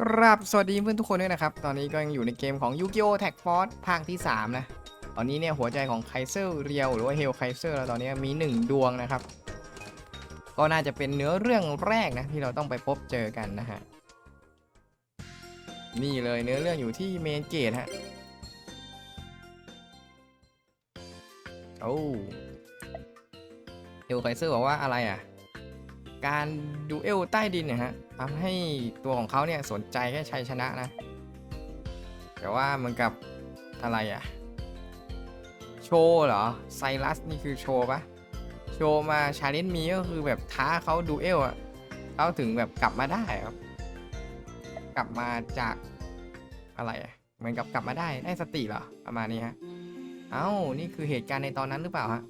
ครับสวัสดีเพื่อนทุกคนด้วยนะครับ ตอนนี้ก็ยังอยู่ในเกมของ Yu-Gi-Oh! Tag Force ภาคที่ 3 นะ ตอนนี้เนี่ยหัวใจของไคเซอร์เรียวหรือว่าเฮลไคเซอร์เราตอนนี้มี 1 ดวงนะครับ ก็น่าจะเป็นเนื้อเรื่องแรกนะ ที่เราต้องไปพบเจอกันนะฮะ นี่เลยเนื้อเรื่องอยู่ที่เมนเกตฮะ โอ้เฮลไคเซอร์บอกว่าอะไรอะ การดูเอลใต้ดินเนี่ยฮะทำให้ตัวของเขาเนี่ยสนใจแค่ชัยชนะนะ แต่ว่าเหมือนกับอะไรอะโชว์เหรอไซรัสนี่คือโชว์ปะโชว์มาชาเลนจ์มีก็คือแบบท้าเขาดูเอลอะเขาถึงแบบกลับมาได้ครับ กลับมาจากอะไรอะเหมือนกับกลับมาได้ได้สติเหรอประมาณนี้ฮะ เอ้านี่คือเหตุการณ์ในตอนนั้นหรือเปล่าฮะ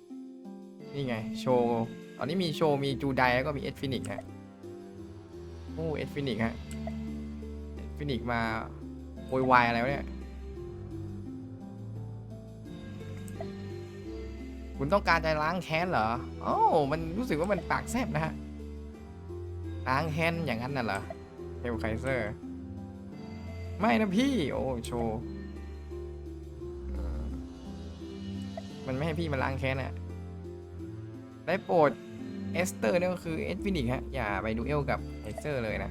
นี่ไงโชว์ ตอนนี้มีโชว์มีจูไดแล้วก็มีเอ็ดฟินิกฮะโอ้เอ็ดฟินิกฮะเอ็ดฟินิกมาโวยวายอะไรวะเนี่ย คุณต้องการจะล้างแค้นเหรอโอ้มันรู้สึกว่ามันปากแซบนะฮะ ล้างแค้นอย่างนั้นน่ะเหรอเฮลไคเซอร์ ไม่นะพี่ โอ้โชว์ มันไม่ให้พี่มาล้างแค้นอะได้โปรด เอสเตอร์นี่ก็คือเอสฟินิกฮะ อย่าไปดูเอลกับเอสเตอร์เลยนะ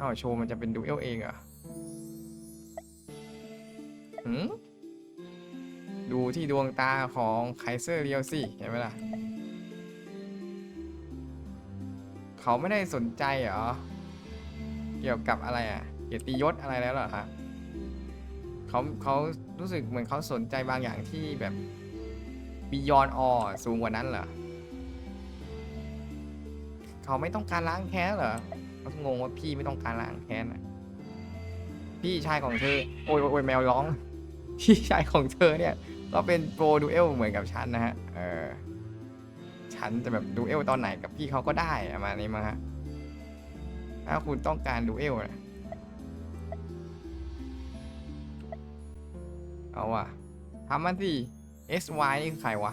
อ้าวโชว์มันจะเป็นดูเอลเองเหรอหืมดูที่ดวงตาของไคเซอร์เรียวสิเห็นไหมล่ะ เขาไม่ได้สนใจเหรอ เกี่ยวกับอะไรอะ เกียรติยศอะไรแล้วเหรอครับ เขาเขารู้สึกเหมือนเขาสนใจบางอย่างที่แบบ beyond all สูงกว่านั้นเหรอเขาไม่ต้องการล้างแค้นเหรอเขางงว่าพี่ไม่ต้องการล้างแค้นะพี่ชายของเธอโอ้ยโอ้ยโอ้ยแมวร้อง พี่ชายของเธอเนี่ย ก็เป็นโปรดูเอลเหมือนกับฉันนะฮะ เออ ฉันจะแบบดูเอลตอนไหนกับพี่เขาก็ได้ประมาณนี้มั้งฮะ ถ้าคุณต้องการดูเอลนะ เอาว่ะทำมันสิ S Y นี่คือใครวะ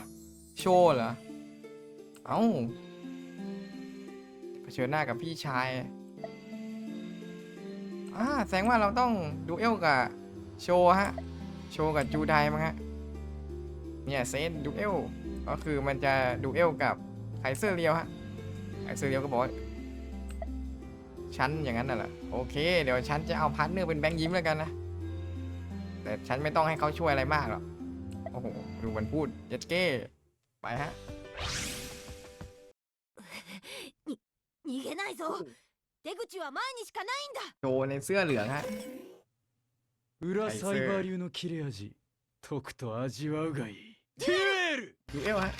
โชว์เหรอ เอ้าเผชิญหน้ากับพี่ชายอ่าแสดงว่าเราต้องดูเอลกับโชว์ฮะ โชว์กับจูไดมั้งฮะ เนี่ยเซนดูเอลก็คือมันจะดูเอลกับไคเซอร์เรียวฮะ ไคเซอร์เรียวก็บอกว่าฉันอย่างนั้นน่ะเหรอโอเค เดี๋ยวฉันจะเอาพาร์ทเนอร์เป็นแบงค์ยิ้มแล้วกันนะ แต่ฉันไม่ต้องให้เขาช่วยอะไรมากหรอก โอ้โห ดูมันพูดเย็ดเก้ ไปฮะ 逃げないぞ出口は前にしかないんだ โชว์ในเสื้อเหลืองฮะ 裏はいサイバー流の切れ味とくと味わうがいいデュエル ดูเอลฮะ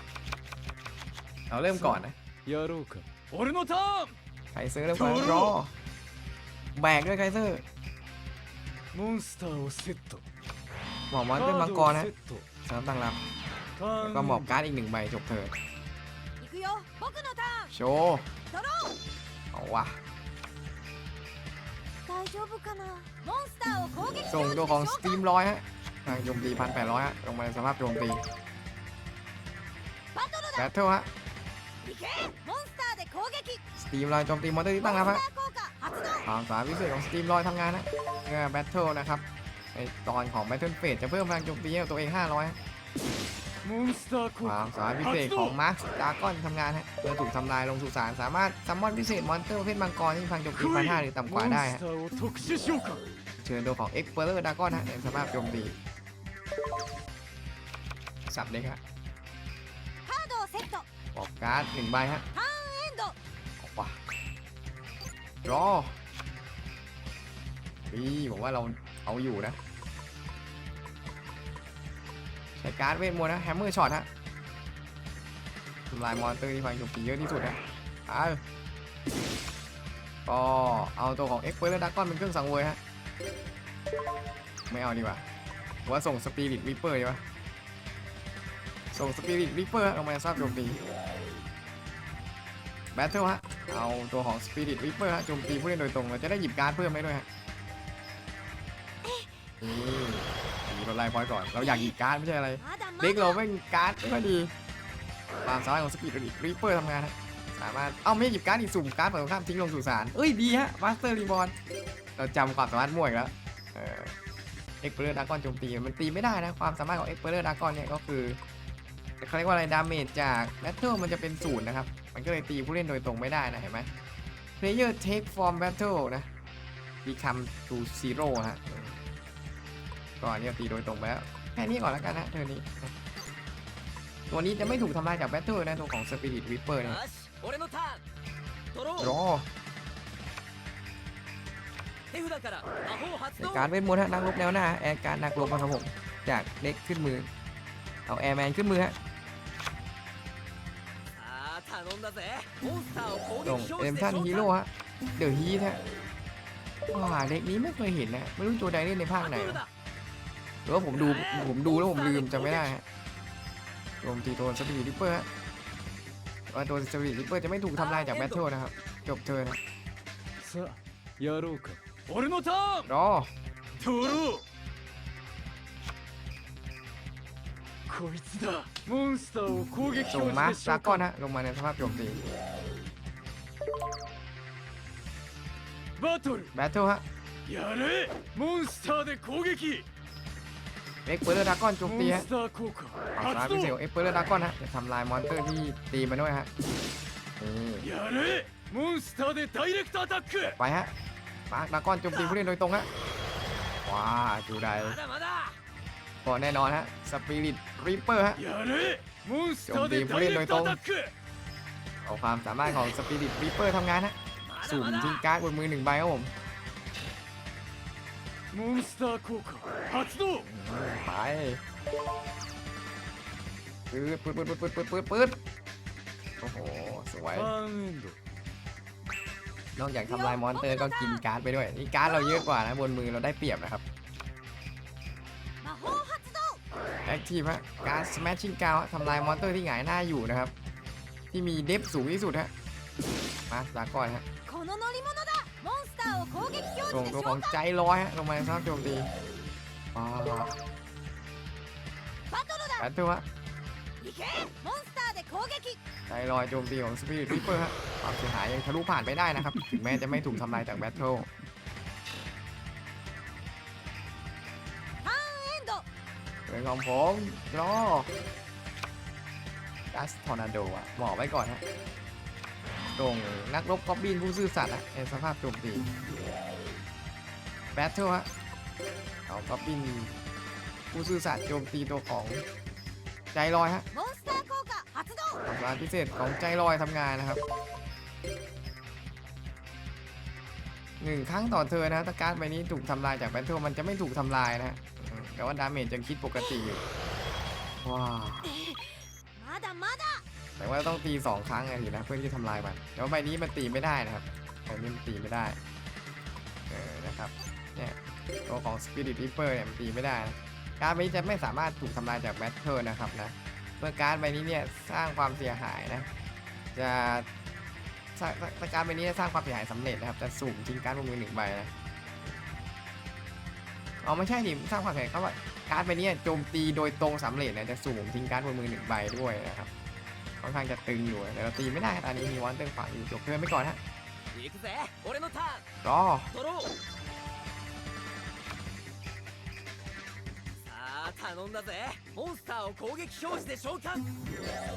เราเริ่มก่อนนะ やろうか俺のターン ไคเซอร์เริ่มก่อนรอ แบกด้วยไคเซอร์ モンスターをセット หมอบมันเป็นมังกรนะสามตังรับแล้วก็หมอบการ์ดอีกหนึ่งใบจบเถิดโชว์เอาวะส่งตัวของสตีมร้อยฮะโจมตีพันแปดร้อยฮะลงมาสภาพโจมตีแบทเทิลฮะสตีมลอยโจมตีมอนเตอร์ที่ตั้งรับฮะความสามารถพิเศษของสตีมลอยทำงานนะเมื่อแบทเทิลนะครับ ไอตอนของแมทเทิลเฟสจะเพิ่มพลังโจมตีให้ตัวเอง 500ฮะความสามารถพิเศษของมาร์คดากอนทำงานฮะเมื่อถูกทำลายลงสุสานสามารถซัมมอนพิเศษมอนสเตอร์ประเภทมังกรที่พลังโจมตีพันห้าหรือต่ำกว่าได้ฮะเชิญตัวของเอ็กเพลเลอร์ดากอนฮะสามารถโจมตีสับเลยครับบอกการ์ดหนึ่งใบฮะว่ารอปีบอกว่าเรา เอาอยู่นะ ใช้การ์ดเวทมนต์นะแฮมเมอร์ช็อตฮะทำลายมอนเตอร์ที่พังโจมตีเยอะที่สุดนะเอาก็เอาตัวของเอ็กเปอร์ดากก้อนเป็นเครื่องสังเวยฮะ ไม่เอาดีกว่าว่าส่งสปิริตวิปเปอร์ดีกว่าส่งสปิริตวิปเปอร์ลงมาในสภาพโจมตีแบทเทิลฮะ เอาตัวของ Spirit Reaper ฮะโจมตีผู้เล่นโดยตรงเราจะได้หยิบการ์ดเพิ่มได้ด้วยฮะ นี่เราไล่พอยก่อน เราอยากหยิบการ์ดไม่ใช่อะไร เด็กเราไม่งการ์ดไม่ดี ความสามารถของสปีดรีกรีเปอร์ทำงานนะสามารถ เอ้าไม่หยิบการ์ดอีกสุ่มการ์ดฝั่งข้ามทิ้งลงสู่สารเอ้ยดีฮะมาสเตอร์รีบอลเราจำความสามารถมั่วอีกแล้วเอ็กเพลเลอร์ดากอนโจมตีมันตีไม่ได้นะ ความสามารถของเอ็กเพลเลอร์ดากอนเนี่ยก็คือเขาเรียกว่าอะไรดาเมจจากแบทเทิลมันจะเป็นศูนย์นะครับ มันก็เลยตีผู้เล่นโดยตรงไม่ได้นะเห็นไหมเพลเยอร์เทคฟอร์มแบทเทิลนะที่ทำทูซีโร่ฮะ ก่อนเนี่ยตีโดยตรงไปแล้วแค่นี้ก่อนแล้วกันนะเธอนี้ ตัวนี้จะไม่ถูกทำลายจากแบตเตอร์นะตัวของสปิริตวิปเปอร์นะรอการเวทมนต์ฮะนักลบแล้วนะแอร์การนักลบมาครับผมจากเด็กขึ้นมือ เอาแอร์แมนขึ้นมือฮะตรงเอ็มท่านฮีโร่ฮะเดือดฮีทฮะว่าเด็กนี้ไม่เคยเห็นนะ ไม่รู้ตัวใดเล่นในภาคไหน หรือว่าผมดูผมดูแล้วผมลืมจำไม่ได้ฮะรวมตีตัวสปีดริปเปอร์ฮะว่าตัวสปีดริปเปอร์จะไม่ถูกทำลายจากแบทเทิลนะครับ จบเทิร์นนะ さあやろうか俺のターン รอ ドローこいつだモンスターを攻撃 ส่ง 表 มา 示 ส で ดา 召 ก้อน 喚 ฮะลงมาในสภาพโจมตี バトル แบทเทิลฮะ やれモンスターで攻撃 เอ็กเปอร์เลดากอนโจมตีฮะออกร้านพิเศษเอ็กเปอร์เลดากอนฮะจะทำลายมอนสเตอร์ที่ตีมาด้วยฮะไปฮะปาร์คดากอนโจมตีผู้เล่นโดยตรงฮะว้าจูไดก็แน่นอนฮะสปิริตริปเปอร์ฮะโจมตีผู้เล่นโดยตรงเอาความสามารถของสปิริตริปเปอร์ทำงานฮะสุ่มทิ้งการ์ดบนมือหนึ่งใบครับผม モンスター効果発動 ไปปืดปืดปืดปืดปืดปืดปืดโอ้โห สวย ターンエンド นอกจากทำลายมอนเตอร์ก็กินการ์ดไปด้วย นี่การ์ดเราเยอะกว่านะ บนมือเราได้เปรียบนะครับ 魔法発動 แอคทีฟฮะ การ์ด smashing กาวทำลายมอนเตอร์ที่หงายหน้าอยู่นะครับ ที่มีเดฟสูงที่สุดฮะ มาลาก่อนฮะ この乗 ส่งตัวของใจร้อยฮะลงมาสร้างโจมตีป้ากันตัวฮะใจลอยโจมตีของสปีดพิเปอร์ฮะความเสียหายยังทะลุผ่านไปได้นะครับ ถึงแม้จะไม่ถูกทำลายจากแบทเทิลเป็นของผมรอดัสทอร์นาโดอะหมอไว้ก่อนฮะ ตรงนักรบก๊อบบินผู้ซื่อสัตย์อะในสภาพโจมตีแบทเทิลฮะเอากอบบินผู้ซื่อสัตย์โจมตีตัวของใจลอยฮะกำลังพิเศษของใจลอยทำงานนะครับหนึ่งครั้งต่อเธอนะถ้าการ์ดใบนี้ถูกทำลายจากแบทเทิลมันจะไม่ถูกทำลายนะแต่ว่าดาเมจยังคิดปกติอยู่ว้าว แต่ว่าต้องตีสองครั้งไงทีนะเพื่อที่จะทำลายมันแต่ว่าใบนี้มันตีไม่ได้นะครับใบนี้มันตีไม่ได้เออนะครับเนี่ยตัวของ Spirit Reaper เนี่ยมันตีไม่ได้นะการ์ดใบนี้จะไม่สามารถถูกทำลายจากแบทเทิลนะครับนะเมื่อการ์ดใบนี้เนี่ยสร้างความเสียหายนะจะสร้างถ้าการ์ดใบนี้จะสร้างความเสียหายสำเร็จนะครับจะสุ่มทิ้งการ์ดบนมือหนึ่งใบนะเอาไม่ใช่ดิสร้างความเสียหายเขาว่าการ์ดใบนี้โจมตีโดยตรงสำเร็จนะจะสุ่มทิ้งการ์ดบนมือหนึ่งใบด้วยนะครับ ค่อนข้างจะตึงอยู่แต่เราตีไม่ได้อันนี้มีวอนเติงฝ่ายอยู่จบเพื่อนไปก่อนฮะรอ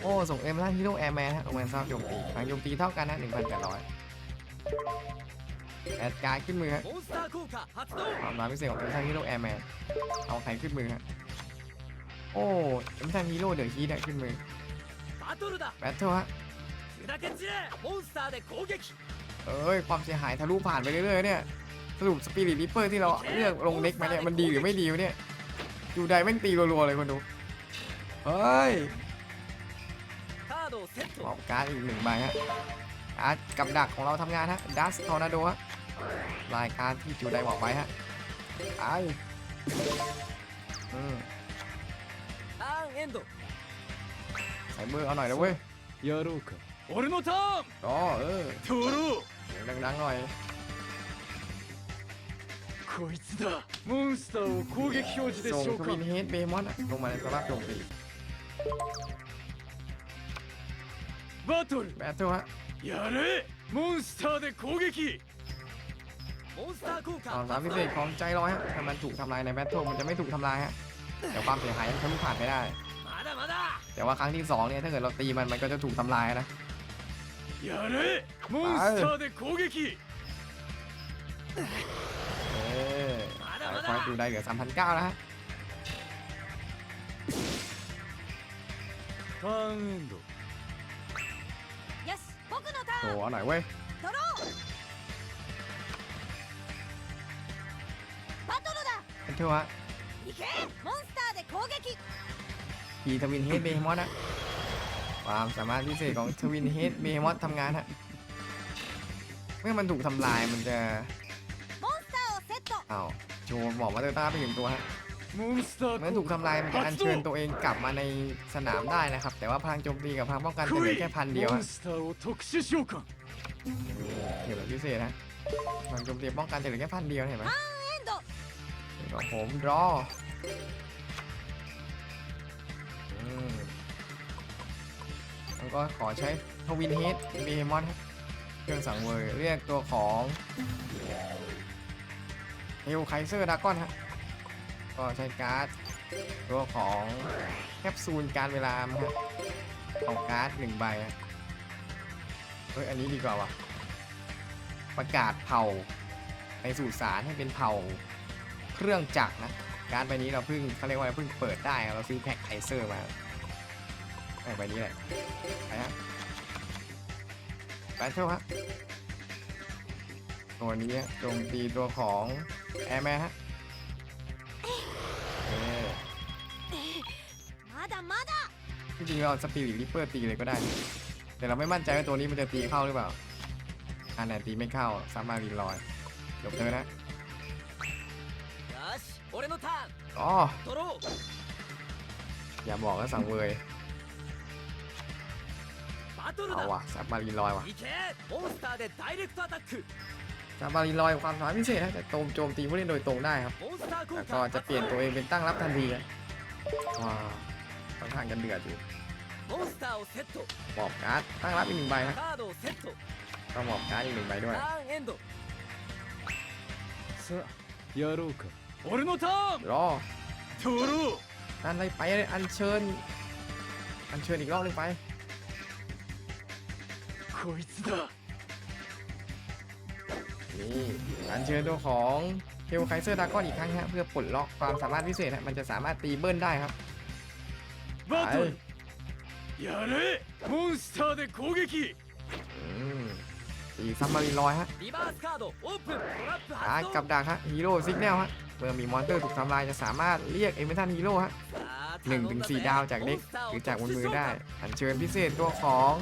โอ้ส่งเอ็มล่าฮีโร่แอร์แมนฮะลงแมนทราโจมตีทางโจมตีเท่ากันนะ1,800แอดการ์ขึ้นมือฮะความร้ายพิเศษของเอ็มล่าฮีโร่แอร์แมนเอาใครขึ้นมือฮะโอ้เอ็มล่าฮีโร่เดือดฮีทขึ้นมือ バトルだ แบทเทิลฮะ 砕け散れモンスターで攻撃 เอ้ย ความเสียหายทะลุผ่านไปเรื่อยๆเนี่ย สรุปสปิริตริปเปอร์ที่เราเลือกลงเด็กมาเนี่ย มันดีหรือไม่ดีวะเนี่ยจูไดแม่งตีรัวๆเลยคนดู เฮ้ย カードをセッ ออ ト กการ์ดอีกหนึ่งใบฮะการ์ดกับดักของเราทำงานฮะดัสทอร์นาโดฮะรายการที่จูไดบอกไว้ฮะไออืม ターンエンド ใส่เบอร์เอาหน่อยนะเว้ย やろうか俺のターン รอเออ ドロー เสียงดังๆหน่อย こいつだモンスターを攻撃表示で ส่ง 召 ทวิน 喚 เฮดเบมอนลงมาในสภาพโจมตี バトル แบทเทิลฮะ やれモンスターで攻撃モンスター効 ความ 果 สามารถพิเศษของใจร้อยฮะถ้ามันถูกทำลายในแบทเทิลมันจะไม่ถูกทำลายฮะแต่ความเสียหายยังทะลุผ่านไม่ได้ まだまだ แต่ว่าครั้งที่สองเนี่ยถ้าเกิดเราตีมันมันก็จะถูกทำลายนะ やれモンスターで攻撃 เออคอยดูได้เหลือ3,009นะฮะ ターンエンドよし僕のタ โอ้ ーン เอาหน่อยเว้ย ドローバトルだ แบทเทิลฮะ 行けモンスターで攻撃 ขี่ทวินเฮดเบมอสนะความสามารถพิเศษของทวินเฮดเบมอสทำงานฮะเมื่อมันถูกทำลายมันจะเอาโชว์บอกว่าเตอร์ต้าไปถึงตัวฮะเมื่อถูกทำลายมันจะอัญเชิญตัวเองกลับมาในสนามได้นะครับ แต่ว่าพลังโจมตีกับพลังป้องกันจะเหลือแค่พันเดียวฮะเดี๋ยวแบบพิเศษนะพลังโจมตีป้องกันจะเหลือแค่พันเดียวเห็นไหมของผมรอ ก็ขอใช้ทวินเฮดเบมอสครับเครื่องสังเวยเรียกตัวของเฮลไคเซอร์ดากอนฮะก็ใช้การ์ดตัวของแคปซูลการเวลาฮะเอาการ์ดหนึ่งใบเฮ้ยอันนี้ดีกว่าวะประกาศเผ่าในสู่สารให้เป็นเผ่าเครื่องจักรนะ การดใบนี้เราเพิ่งเขาเรียกว่าเพิ่งเปิดได้เราซื้อแพ็คไคเซอร์มา ไอ้ใบนี้แหละไปฮะไปเท่าฮะตัวนี้โจมตีตัวของแอร์แมนฮะจริงๆเราสปิริตลิเปอร์ตีเลยก็ได้ แต่เราไม่มั่นใจว่าตัวนี้มันจะตีเข้าหรือเปล่าอันไหนตีไม่เข้าสามารถรีลอยจบเลยนะอ๋ออย่าบอกว่าสั่งเวย เอาว่ะซับมารีลอยว่ะซับมารีลอยความสามารถพิเศษนะจะโจมโจมตีผู้เล่นโดยตรงได้ครับก็จะเปลี่ยนตัวเองเป็นตั้งรับทันทีว้าวค่องข้างกันเดือดอยู่บอกการ์ดตั้งรับอีกหนึ่งใบนะก็บอกการ์ดอีกหนึ่งใบด้วยやろうか俺のターンรอドローอันเลยไปอันเชิญ อันเชิญอีกรอบหนึ่งไป こいつだ นี่อัญเชิญตัวของเฮลไคเซอร์ดากอนอีกครั้งฮะเพื่อปลดล็อกความสามารถพิเศษฮะมันจะสามารถตีเบิ้ลได้ครับ バトルやれモンスターで攻撃 อืมตีซัมมารีลอยฮะ リバースカードオープントラップ การ์ด 発動 กับดักฮะฮีโร่ซิกแนลฮะเมื่อมีมอนเตอร์ถูกทำลายจะสามารถเรียกเอเมทันฮีโร่ฮะ さあ หนึ่ง 頼 ถึ ん ง だ สี่ ぜ ดาวจากเด็ก モンスター ห を รือจากบน 特殊 มือ 召 ได้ 喚 อัญเชิญพิเศษตัวของ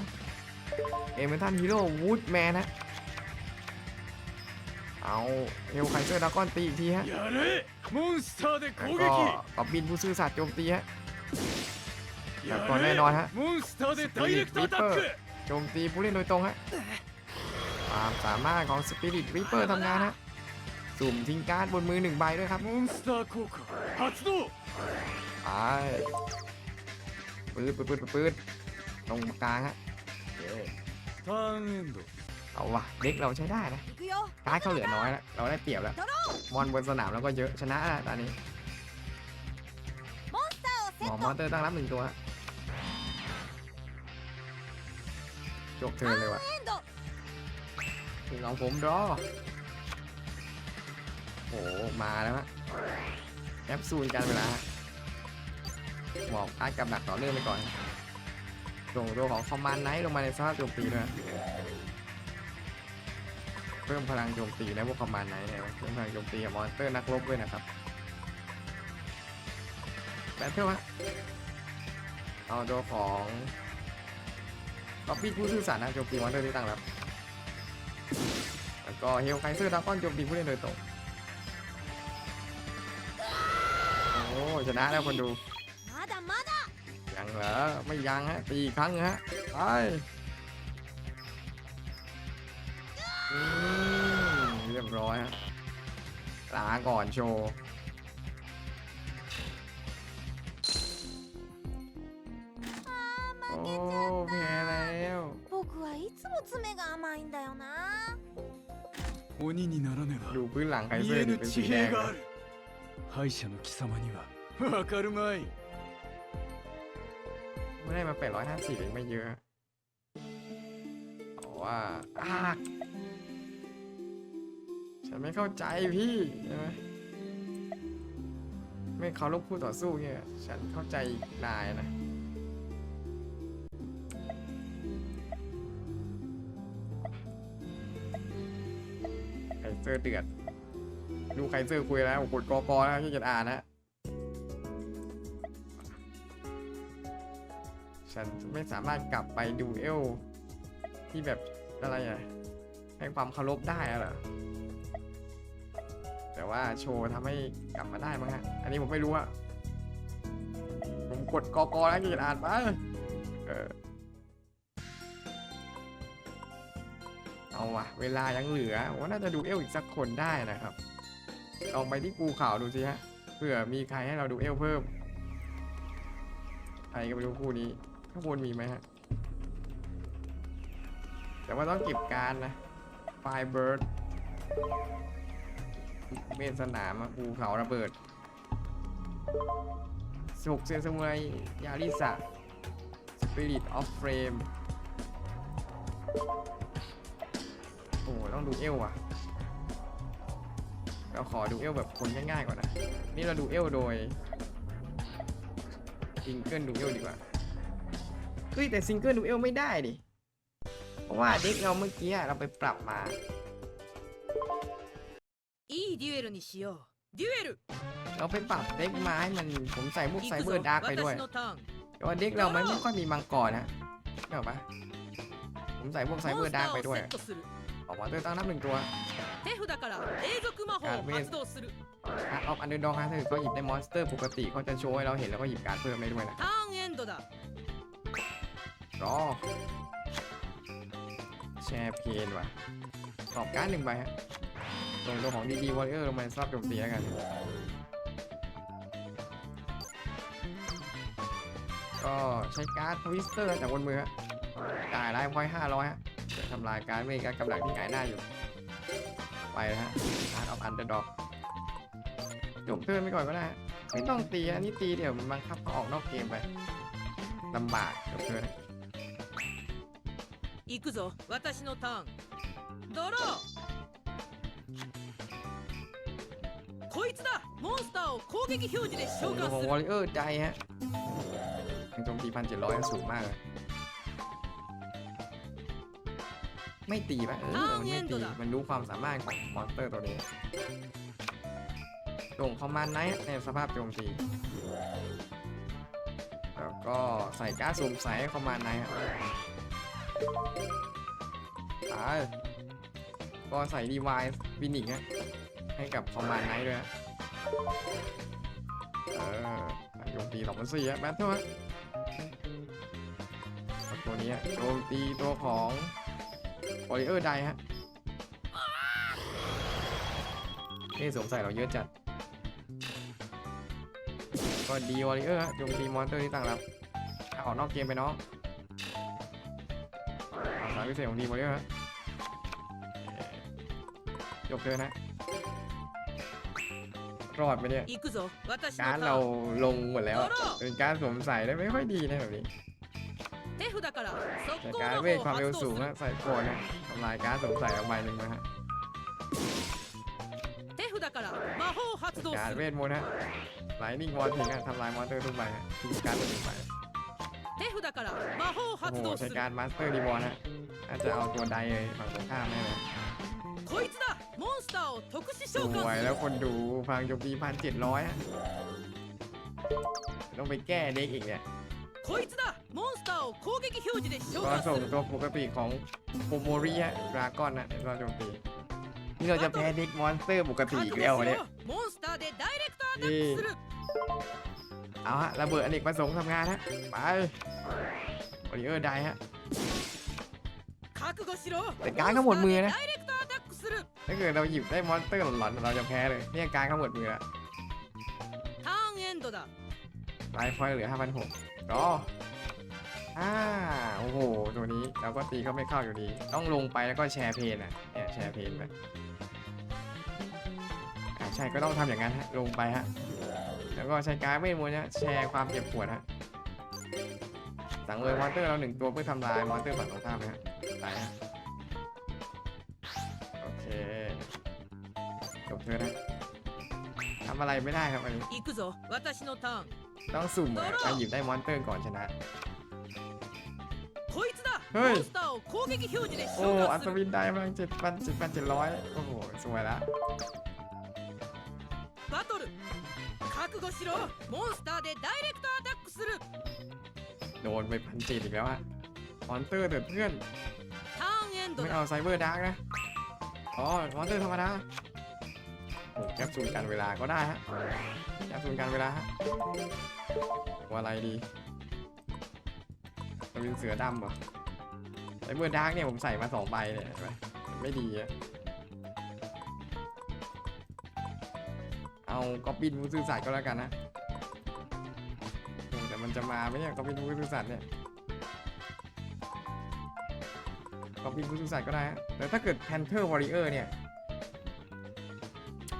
เอเมทันฮีโร่วูดแมนนะเอาเอลไคเซอร์ดากอนตีอีกทีฮะแล้วก็ตอบบินผู้ซื่อสัตย์โจมตีฮะแล้วก็แน่นอนฮะสปิริตริปเปอร์โจมตีผู้เล่นโดยตรงฮะความสามารถของสปิริตริปเปอร์ทำงานฮะสุ่มทิ้งการ์ดบนมือหนึ่งใบด้วยครับมอนสเตอร์คูคฮัตโตไปปืดปืดปืดปืดตรงกลางฮะ ターンエンドเอาวะเด็กเราใช้ได้นะ行くよการ์เข้าเหลือน้อยแล้วเราได้เปรียบแล้วมอนบนสนามเราก็เยอะชนะแล้วตอนนี้หมอมอนเตอร์ตั้งรับหนึ่งตัวจบเธอเลยว่ะエถึงของผมรอโอ้หมาแล้วฮะแอปซูลกันเวลาหมอกอาร์ตกับหนักต่อเนื่องไปก่อน ส่งตัวของคอมมานด์ไนท์ลงมาในสภาพโจมตีนะเพิ่มพลังโจมตีนะพวกคอมมานด์ไนท์เนี่ยเพิ่มพลังโจมตีกับมอนสเตอร์นักรบด้วยนะครับแบทเทิลฮะเอาตัวของล็อบบี้ผู้ซื่อสัตย์นะโจมตีมอนสเตอร์ที่ตั้งรับแล้วก็เฮลไคเซอร์ดากอนโจมตีผู้เล่นโดยตรงโอ้ชนะแล้วคนดูยังเหรอ ไม่ยังฮะ ตีอีกครั้งฮะ ไปอืมเรียบร้อยฮะลาก่อนโชว์ โอ้แพ้แล้ว 僕はいつも爪が甘いんだよな鬼にならね ดูพื้นหลังไค ば เซอ 見 ร์ え ดิ ぬ เป็น 地 สีแดง 平がある敗者の貴様にはわかるまい ไม่ได้มาแปดร้อยห้าสิบเองไม่เยอะแต่ว่าอ้าฉันไม่เข้าใจพี่ใช่ไหมไม่เคารพคู่ต่อสู้เนี่ย ฉันเข้าใจนายนะไคเซอร์เดือด ดูไคเซอร์คุยแล้วกดกอกอนะที่จะอ่านนะ ฉันไม่สามารถกลับไปดูเอลที่แบบอะไรอะให้ความเคารพได้อะเหรอแต่ว่าโชว์ทำให้กลับมาได้มั้งฮะ อันนี้ผมไม่รู้อะผมกดกอกอแล้วที่จะอ่านไปเออเอาวะเวลายังเหลือว่าน่าจะดูเอลอีกสักคนได้นะครับ ลองไปที่ภูเขาดูสิฮะเผื่อมีใครให้เราดูเอลเพิ่มใครก็ไม่รู้คู่นี้ ข้างบนมีไหมฮะ แต่ว่าต้องเก็บการนะไฟเบิร์ดเมนสนามภูเขาระเบิดสุกเซนสมัยยาริสะสปิริตออฟเฟรมโอ้ต้องดูเอลว่ะ เราขอดูเอลแบบคนง่ายๆก่อนนะ นี่เราดูเอลโดยซิงเกิลดูเอลดีกว่า เฮ้ยแต่ซิงเกิลดูเอลไม่ได้ดิ เพราะว่าเด็กเราเมื่อกี้เราไปปรับมาอีดิเอลนี่ชิโอดิเอลเราไปปรับเด็กมาให้มันผมใส่พวกไซเบอร์ดาร์กไปด้วยแต่ว่าเด็กเราไม่ค่อยมีมังกรนะเข้าปะผมใส่พวกไซเบอร์ดาร์กไปด้วย ออกมาด้วยตั้งนับหนึ่งตัวการเวทเอาอันเดอร์ดองฮะถ้าเกิดก็หยิบได้มอนสเตอร์ปกติเขาจะโชว์ให้เราเห็นแล้วก็หยิบการเพิ่มได้ด้วยนะ รอแชร์เพนว่ะตอบการ์ดหนึ่งใบฮะส่งตัวของดีดีวอลเลอร์ลงมาซับโจมตีแล้วกันก็ใช้การ์ดทวิสเตอร์จากบนมือฮะจ่ายไลฟ์พอยห้าร้อยฮะเพื่อทำลายการ์ดเมกากำลังที่หงายหน้าอยู่ ไปนะฮะการ์ดออฟอันเดอร์ด็อกจบเทิร์นไปก่อนก็ได้ ไม่ต้องตีอันนี้ตีเดี๋ยวมันบังคับเขาออกนอกเกมไปลำบากจบเทิร์นนะ 行くぞ私のターンドローこいつだモンスターを攻撃表示で召 ตัว 喚 ของ す วอ る ลเลอร์ใจฮะยังโจมตีพันเจ็ดร้อยสูงมากเลย ไม่ตีปะเออมันไม่ตี มันรู้ความสามารถของมอนสเตอร์ตัวนี้ส่งคอมมานด์ไนท์ในสภาพโจมตี แล้วก็ใส่ก๊าซสูมใส่ให้คอมมานด์ไนท์ฮะ ตายก็ใส่ดีวายวินิกฮะให้กับคอมมานด์ไนท์ด้วยฮะเออโจมตีสองพันสี่อะแบทเทิลฮะตัวนี้โจมตีตัวของวอริเออร์ไดฮะนี่สวมใส่เราเยอะจัด ก็ดีวอริเออร์ฮะโจมตีมอนเตอร์ที่ตั้งรับออกนอกเกมไปเอาสายพิเศษของดีวอริเออร์ฮะเอ่อจบเลยนะ รอดไปเนี่ย 行くぞ私のタ การ์ด ー เรา ン ลงหมดแล้วอะเป็นการดสวมใส่ได้ไม่ค่อยดีนะแบบนี้ 手札から速 แต่ 攻 การด 魔 เวท 法 ความ を เร็ว 発 สู 動 ง する นะใส่โกนนะทำลายการดสวมใส่ออกไปหนึ่งนะฮะ 手札から魔法を発動 การด す เว る ทมนต์ฮะไลนิ่งวอลทิ้งฮะทำลายมอนเตอร์ทุกใบฮะทิ้งการดตัวหนึ่งไป 手札から魔法を โอ้ 発 โห 動す ใช้ る การมาสเตอร์ดีวอลฮะอาจจะเอาตัวใดเลยฝั่งตรงข้ามแน่เลย こいつだモンスターを特殊 ส 召 วย 喚す แล้ る วคนดูฟังโจมตีพันเจ็ดร้อยฮะต้องไปแก้เด็กอีกเนี่ย こいつだモンスターを攻撃表示で召 ก็ 喚 ส่ง する ตัวปกติของโปโมริฮะดราก้อนนะเดี๋ยวเราโจมตีนี่เราจะแพ้เด็กมอนสเตอร์ปกติ 覚 อี 悟 ก し แล้วเนี่ย ろモンスターでダイレクトアタックする เอาฮะระเบิดอเนกประสงค์ทำงานฮะไปบริเออร์ได้ฮะแต่การก็หมดมือนะถ้าเกิดเราหยิบได้มอนสเตอร์หลอนเราจะแพ้เลยนี่การก็หมดมือลายฟ์ไฟเหลือ5,006รออ่าโอ้โห ตัวนี้เราก็ตีเขาไม่เข้าอยู่ดี ต้องลงไปแล้วก็แชร์เพนอะเนี่ยแชร์เพนไปอ่าใช่ก็ต้องทำอย่างนั้นฮะลงไปฮะ แล้วก็ใช้การ์ดเวทมนต์นะแชร์ความเจ็บปวดฮะสั่งเวยมอนเตอร์เราหนึ่งตัวเพื่อทำลายมอนเตอร์ฝั่งตรงข้ามนะฮะตายนะโอเคจบเธอนะทำอะไรไม่ได้ครับอันนี้ต้องสุ่มอะหยิบได้มอนเตอร์ก่อนชนะเฮ้ย โอ้ อัศวินได้พลังเจ็ดพันเจ็ดพันเจ็ดร้อยโอ้โห สวยละ 覚悟しろモンスターでダイレクトアタックする โดนไปพันเจ็ดอีกแล้วอะมอนเตอร์เดือดเพื่อน ターンエンド ไม่ だ เอาไซเบอร์ดาร์กนะ อ๋อ มอนเตอร์ธรรมดาโอ้แคปซูลกันเวลาก็ได้ฮะ แคปซูลกันเวลาฮะตัวอะไรดีจะเป็นเสือดำเหรอไซเบอร์ดาร์กเนี่ยผมใส่มาสองใบเนี่ยเห็นไหมมันไม่ดีอะ เอาก็บินผู้ซื่อสัตย์ก็แล้วกันนะโอ้แต่มันจะมาไหมเนี่ยก็บินผู้ซื่อสัตย์เนี่ยก็บินผู้ซื่อสัตย์ก็ได้ฮะแต่ถ้าเกิด Panther Warrior เนี่ย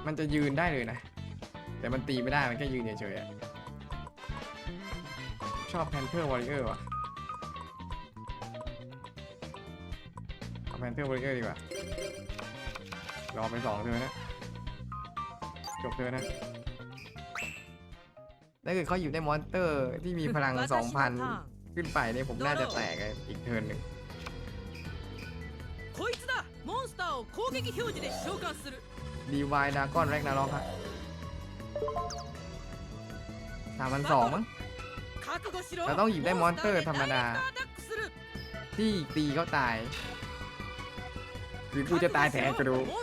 มันจะยืนได้เลยนะ แต่มันตีไม่ได้มันแค่ยืนเฉยๆอะชอบ Panther Warrior ว่ะเอา Panther Warrior ดีกว่ารอไปสองเธอนะ จบเลยนะถ้าเกิดเขาหยิบได้มอนสเตอร์ที่มีพลัง 2,000 ขึ้นไปเนี่ยผมน่าจะแตกอีกเทิร์นหนึ่งดีวายดาก้อนแรกนาร็อกฮะสามพันสองมั้งเราต้องหยิบได้มอนสเตอร์ธรรมดา ที่ตีเขาตาย หรือกูจะตายแทนก็รู้モ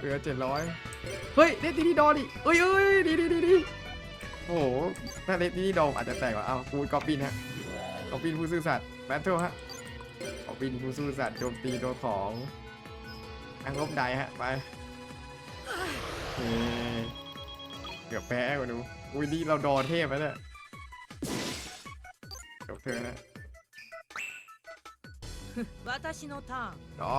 เหลือเจ็ดร้อยเฮ้ยเด็ดดีดีดอดิเอ้ยเอ้ยดีดีดีดีโอ้โหถ้าเด็ดดีดีดออาจจะแตกว่ะเอากูดกอบินฮะกอบินผู้ซื่อสัตย์แบทเทิลฮะกอบินผู้ซื่อสัตย์โจมตีตัวของอังลบไดฮะไปเกือบแพ้กว่านูอุ้ยนี่เราดอเทพแล้วเนี่ยจบเธอนะดอ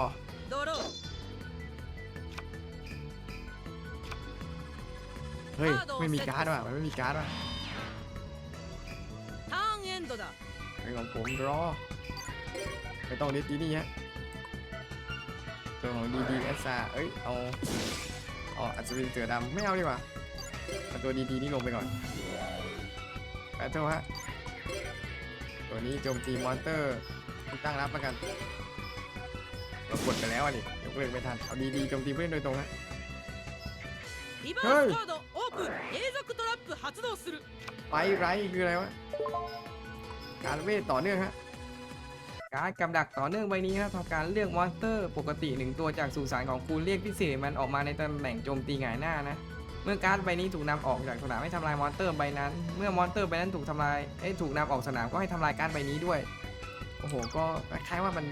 ฮ้ย ไม่มีการ์ดว่ะ มันไม่มีการ์ดว่ะ ターンエンドだ เป็นของผมรอไม่ต้องดิสดีนี่ฮะตัวของดีดีเอสอาเอ้ย เอาเอาอัศวินเสือดำไม่เอาดีกว่าเอาตัวดีดีนี่ลงไปก่อนแบทเทิลฮะ ตัวนี้โจมตีมอนเตอร์ตั้งรับแล้วกัน เรากดไปแล้วอ่ะนี่ยกเลิกไม่ทัน เอาดีดีโจมตีผู้เล่นโดยตรงฮะ リバースカード オープン永続トラップ発動する ไปไรคืออะไรวะ การเวทต่อเนื่องฮะ การดกำดักต่อเนื่องใบนี้ครับทำการเลือกมอนสเตอร์ ปกติหนึ่งตัวจากสุสานของคุณเรียกพิเศษมันออกมาในตำแหน่งโจมตีหงายหน้านะ เมื่อการ์ดใบนี้ถูกนำออกจากสนามให้ทำลายมอนสเตอร์ใบนั้น เมื่อมอนสเตอร์ใบนั้นถูกทำลายเอ้ยถูกนำออกสนามก็ให้ทำลายการ์ดใบนี้ด้วย โอ้โห ก็คล้ายๆว่ามัน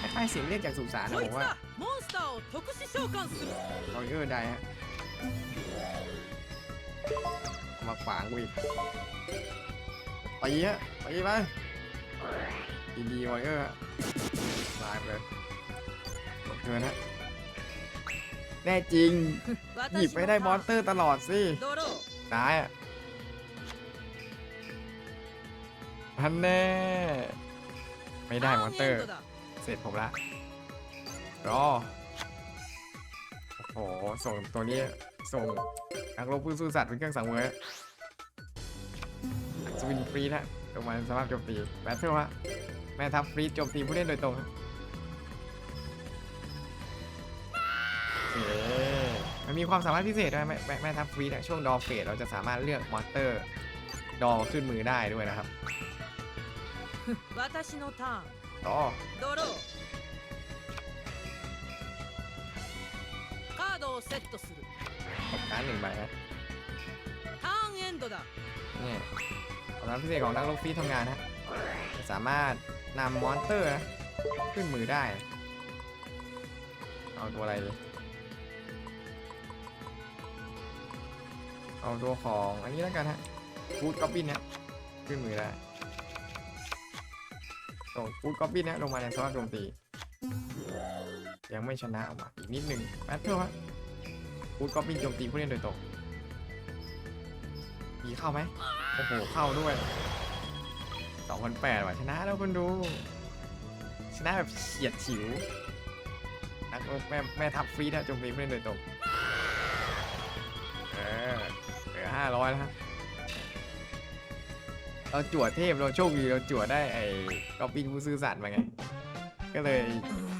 คล้ายๆเสียงเรียกจากสุสานนะ こ ผ 아,いつ มว่า だモンスターを特殊召喚する รอเออร์ได้ฮะเอา มาขวางกูอีกไปเยอะไปเยไปดีๆมันก็ตายไปเลยหมดเกินนะแน่จริง หยิบไม่ได้มอนสเตอร์ตลอดสิได้อะทันแน่ ไม่ได้มอนเตอร์ เสร็จผมละรอ โอ้โห ส่งตัวนี้ ส่งนักรบพื้สู้สัตว์เป็นเครื่องสังเวยสวินฟรีนะตรงมาสภาพโจมตีแบทเทิลฮะแม่ทัพฟรีโจมตีผู้เล่นโดยตรงมันมีความสามารถพิเศษด้วยแม่แม่ทัพฟรีนะช่วงดอเฟสเราจะสามารถเลือกมอเตอร์ ดอขึ้นมือได้ด้วยนะครับต่อカードをセットする กดการ์ดหนึ่งใบฮะ ターンエンドだ นี่ความสามารถพิเศษของนักลบฟรีดทำงานฮะจะสามารถนำมอนสเตอร์นะขึ้นมือได้ เอาตัวอะไรดี เอาตัวของอันนี้แล้วกันฮะฟูดก๊อบบินฮะขึ้นมือได้ส่งฟูดก๊อบบินฮะลงมาในสภาพโจมตี ยังไม่ชนะออกมาอีกนิดหนึ่งแบทเทิลฮะ พูดก็มิ่โจมตีผู้เล่นโดยตรงมีเข้าไหมโอ้โหเข้าด้วย2008ว่ะชนะแล้วคุณดู ชนะแบบเฉียดฉิวนักแม่แม่ทับฟรีนะจงมีผู้เล่นโดยตรงเออเหลือห้าร้อยแล้วเราจั่วเทพเราโชคดีเราจั่วได้ไอ้กอบบินผู้ซื่อสัตย์มาไง ก็เลย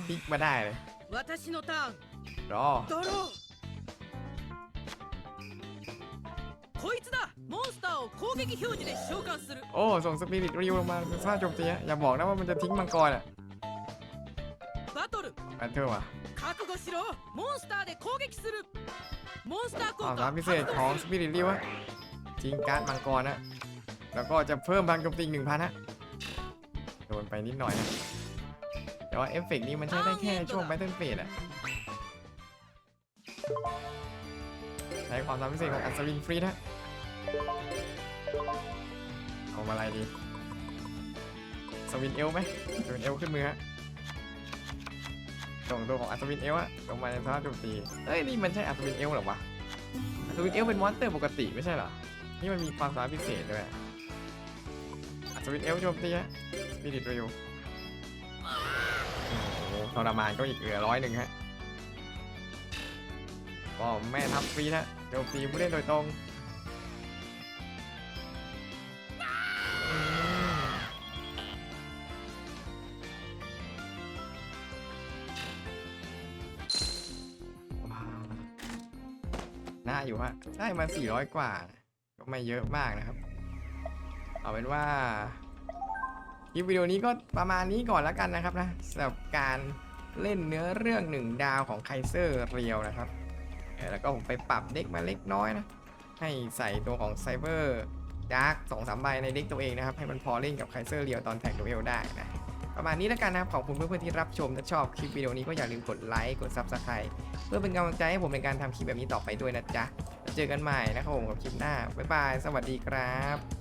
พลิกมาได้เลยรอ โอ้ ส่งสปิริตรีวลงมาสร้างจมตีออย่าบอกนะว่ามันจะทิ้งมังกรอะバトแพนเทอร์วะ覚悟しろモンスターで攻撃ความสามารถพิเศษของสปิริตรีวะทิ้งการ์ดมังกรนะแล้วก็จะเพิ่มพลังโจมตีหนึ่งพันฮะโดนไปนิดหน่อยนะแต่ว่าเอฟเฟกต์นี้มันใช้ได้แค่ช่วงแบทเทิลเฟสอะใช้ความสามารถพิเศษของอัศวินฟรีดฮะ เอามาอะไรดี สวินเอลไหมสวินเอลขึ้นมือฮะส่งตัวของอัศวินเอลอะลงมาในสภาพโจมตีเอ้ยนี่มันใช่อัศวินเอลหรอวะอัศวินเอลเป็นมอนสเตอร์ปกติไม่ใช่เหรอ นี่มันมีความสามารถพิเศษด้วยอัศวินเอลโจมตีฮะสปิริตริวโอ้โหทรมานก็อีกเหลือร้อยหนึ่งฮะก็แม่ทัพฟรีนะโจมตีผู้เล่นโดยตรง ได้มา 400 กว่า ก็ไม่เยอะมากนะครับ เอาเป็นว่าคลิปวิดีโอนี้ก็ประมาณนี้ก่อนแล้วกันนะครับนะสำหรับการเล่นเนื้อเรื่องหนึ่งดาวของไคเซอร์เรียวนะครับ แล้วก็ผมไปปรับเด็กมาเล็กน้อยนะ ให้ใส่ตัวของไซเบอร์ดาร์กสองสามใบในเด็กตัวเองนะครับ ให้มันพอเล่นกับไคเซอร์เรียวตอนแท็กดูเอลได้นะ ประมาณนี้แล้วกันนะครับ ขอบคุณเพื่อนๆที่รับชม ถ้าชอบคลิปวิดีโอนี้ก็อย่าลืมกดไลค์ กด Subscribe เพื่อเป็นกำลังใจให้ผมในการทำคลิปแบบนี้ต่อไปด้วยนะจ๊ะ เจอกันใหม่นะครับผมกับคลิปหน้า บ๊ายบาย สวัสดีครับ